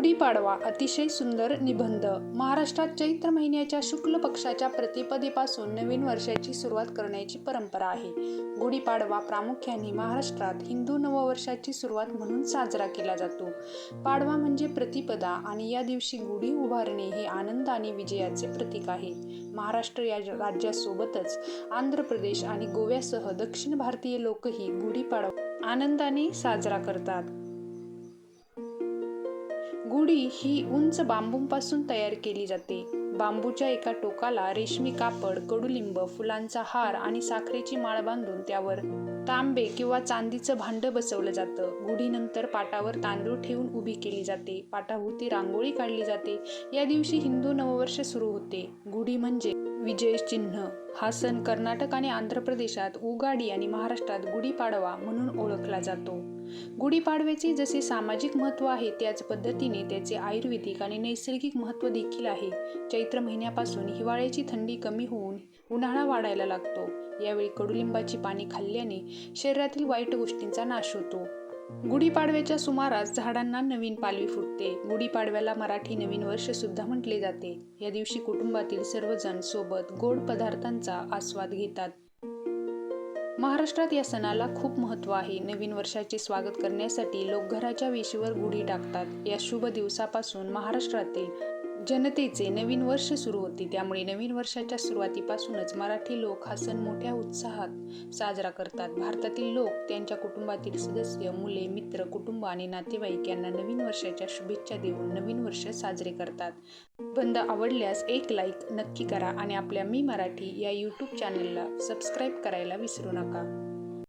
गुढीपाडवा अतिशय सुंदर निबंध. महाराष्ट्रात चैत्र महिन्याच्या शुक्ल पक्षाच्या प्रतिपदेपासून नवीन वर्षाची सुरुवात करण्याची परंपरा आहे. गुढीपाडवा प्रामुख्याने महाराष्ट्रात हिंदू नववर्षाची सुरुवात म्हणून साजरा केला जातो. पाडवा म्हणजे प्रतिपदा आणि या दिवशी गुढी उभारणे हे आनंद आणि विजयाचे प्रतीक आहे. महाराष्ट्र या राज्यासोबतच आंध्र प्रदेश आणि गोव्यासह दक्षिण भारतीय लोकही गुढीपाडवा आनंदाने साजरा करतात. गुढी ही उंच बांबूंपासून तयार केली जाते. बांबूच्या एका टोकाला रेशमी कापड कडुलिंब फुलांचा हार आणि साखरेची माळ बांधून त्यावर तांबे किंवा चांदीचं भांडं बसवलं जातं. गुढीनंतर पाटावर तांदूळ ठेवून उभी केली जाते. पाटाभोवती रांगोळी काढली जाते. या दिवशी हिंदू नववर्ष सुरू होते. गुढी म्हणजे विजय चिन्ह. हा सण कर्नाटक आणि आंध्र प्रदेशात उगाडी आणि महाराष्ट्रात गुढीपाडवा म्हणून ओळखला जातो. गुढीपाडव्याचे जसे सामाजिक महत्त्व आहे त्याच पद्धतीने त्याचे आयुर्वेदिक आणि नैसर्गिक महत्त्व देखील आहे. चैत्र महिन्यापासून हिवाळ्याची थंडी कमी होऊन उन्हाळा वाढायला लागतो. यावेळी कडुलिंबाची पाने खाल्ल्याने शरीरातील वाईट गोष्टींचा नाश होतो. गुढीपाडव्याच्या सुमारास झाडांना नवीन पालवी फुटते. गुढीपाडव्याला मराठी नवीन वर्ष सुद्धा म्हटले जाते. या दिवशी कुटुंबातील सर्वजण सोबत गोड पदार्थांचा आस्वाद घेतात. महाराष्ट्रात या सणाला खूप महत्त्व आहे. नवीन वर्षाचे स्वागत करण्यासाठी लोक घराच्या वेशीवर गुढी टाकतात. या शुभ दिवसापासून महाराष्ट्रातील जनतेचे नवीन वर्ष सुरू होते. त्यामुळे नवीन वर्षाच्या सुरुवातीपासूनच मराठी लोक हा सण मोठ्या उत्साहात साजरा करतात. भारतातील लोक त्यांच्या कुटुंबातील सदस्य मुले मित्र कुटुंब आणि नातेवाईक यांना नवीन वर्षाच्या शुभेच्छा देऊन नवीन वर्ष साजरे करतात. बंद आवडल्यास एक लाईक नक्की करा आणि आपल्या मी मराठी या यूट्यूब चॅनलला सबस्क्राईब करायला विसरू नका.